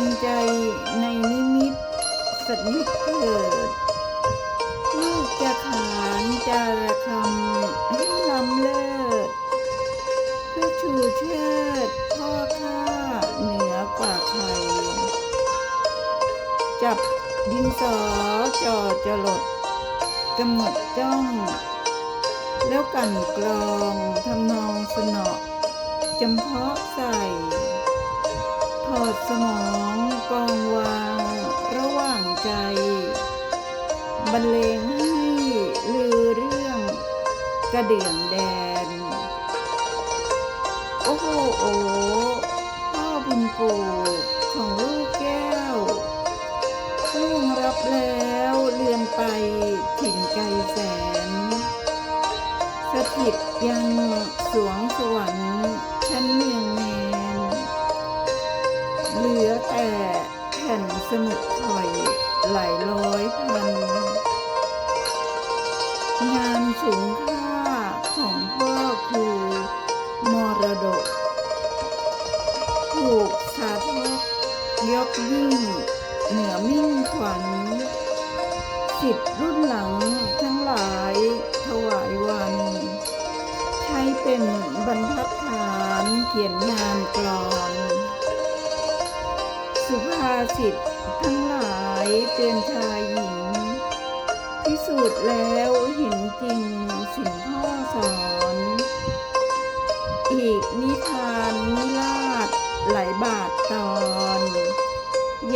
นใจในนิมิตสักนิดเถิด ลูกจะขานจาระคำให้ล้ำเลิศเพื่อชูเชิดพ่อข้าเหนือกว่าใคร จับดินสอจอจรดกำหนดจ้อง แล้วกันกรองทำนองสนอจำพาะใส่ถ อดสมองกองวางระหว่างใจ บรรเลงให้ลือเรื่องกระเดื่องแดน โอ้โหโอ้พ่อบุญปู่ของลูกแก้วล่วงรับแล้วเลือนไปถิ่นไกลแสน สถิตยังสวงสวรรค์ แผ่นสมุดถอยหลายร้อยพัน งานสูงค่าของพ่อคือมรดก ถูกสาธกยกยิ่ง เหนือมิ่งขวัญสิทธิรุ่นหลังทั้งหลายถวายวัน ใช้เป็นบรรทัดฐานเขียนงานกลอน สุภาษิตทั้งหลายเตือนชายหญิง พิสูจน์แล้วเห็นจริงสิ่งพ่อสอน อีกนิทานนิราชหลายบาทตอน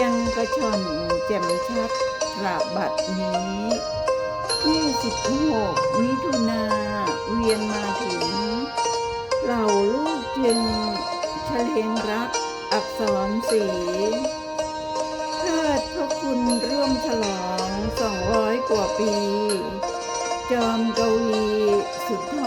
ยังกระชอนแจ่มชัดกราบัดนี้26มิถุนาเวียนมาถึงเหล่าลูกจึงเฉลงรักอักษรสี คุณร่วมฉลองสองร้อยกว่าปี จอมกวีสุดท